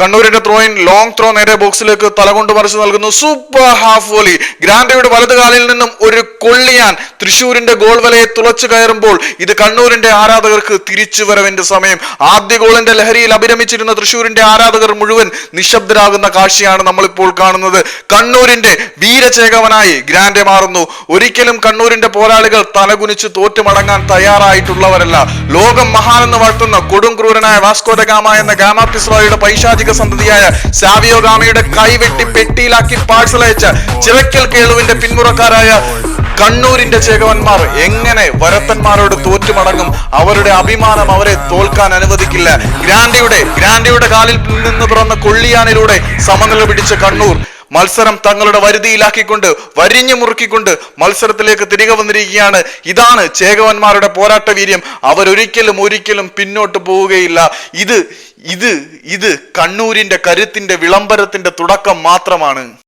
കണ്ണൂരിന്റെ ത്രോയിൻ long throw നേരെ ബോക്സിലേക്ക് തലകൊണ്ട് മറിച്ച് നൽകുന്നു. സൂപ്പർ ഹാഫ് വോലി ഗ്രാൻഡയുടെ വലത് കാലിൽ നിന്നും ഒരു കൊള്ളിയാൻ തൃശൂരിന്റെ ഗോൾ വലയെ തുളച്ചു കയറുമ്പോൾ ഇത് കണ്ണൂരിന്റെ ആരാധകർക്ക് തിരിച്ചു തിരിച്ചുവരവിന്റെ സമയം. ആദ്യ ഗോളിന്റെ ലഹരിയിൽ അഭിരമിച്ചിരുന്ന തൃശൂരിന്റെ ആരാധകർ മുഴുവൻ നിശബ്ദരാകുന്ന കാഴ്ചയാണ് നമ്മളിപ്പോൾ കാണുന്നത്. കണ്ണൂരിന്റെ വീരചേകവനായി ഗ്രാൻഡെ മാറുന്നു. ഒരിക്കലും കണ്ണൂരിന്റെ പോരാളികൾ തലകുനിച്ച് തോറ്റുമടങ്ങാൻ തയ്യാറായിട്ടുള്ളവരല്ല. ലോകം മഹാനെന്ന് വാഴ്ത്തുന്ന കൊടും ക്രൂരനായ വാസ്കോഡ ഗാമ എന്ന ഗാമ പിസ്രോയുടെ പൈശാചിക സന്തതിയായ സാവിയോ ഗാമയുടെ കൈവെട്ടി പെട്ടിയിലാക്കി പാഴ്സൽ അയച്ച ചിറക്കൽ കേളുവിന്റെ പിന്മുറക്കാരായ കണ്ണൂരിന്റെ ചേകവന്മാർ എങ്ങനെ വരത്തന്മാരോട് തോറ്റുമടങ്ങും? അവരുടെ അഭിമാനം അവരെ തോൽക്കാൻ അനുവദിക്കില്ല. ഗ്രാൻഡിയുടെ ഗ്രാൻഡിയുടെ കാലിൽ നിന്ന് പിറന്ന കൊള്ളിയാനിലൂടെ സമനില പിടിച്ച കണ്ണൂർ. മത്സരം തങ്ങളുടെ വരുതിയിലാക്കിക്കൊണ്ട് വരിഞ്ഞു മുറുക്കിക്കൊണ്ട് മത്സരത്തിലേക്ക് തിരികെ വന്നിരിക്കുകയാണ്. ഇതാണ് ചേകവന്മാരുടെ പോരാട്ട വീര്യം. അവരൊരിക്കലും ഒരിക്കലും പിന്നോട്ട് പോവുകയില്ല. ഇത് ഇത് ഇത് കണ്ണൂരിന്റെ കരുത്തിന്റെ വിളംബരത്തിന്റെ തുടക്കം മാത്രമാണ്.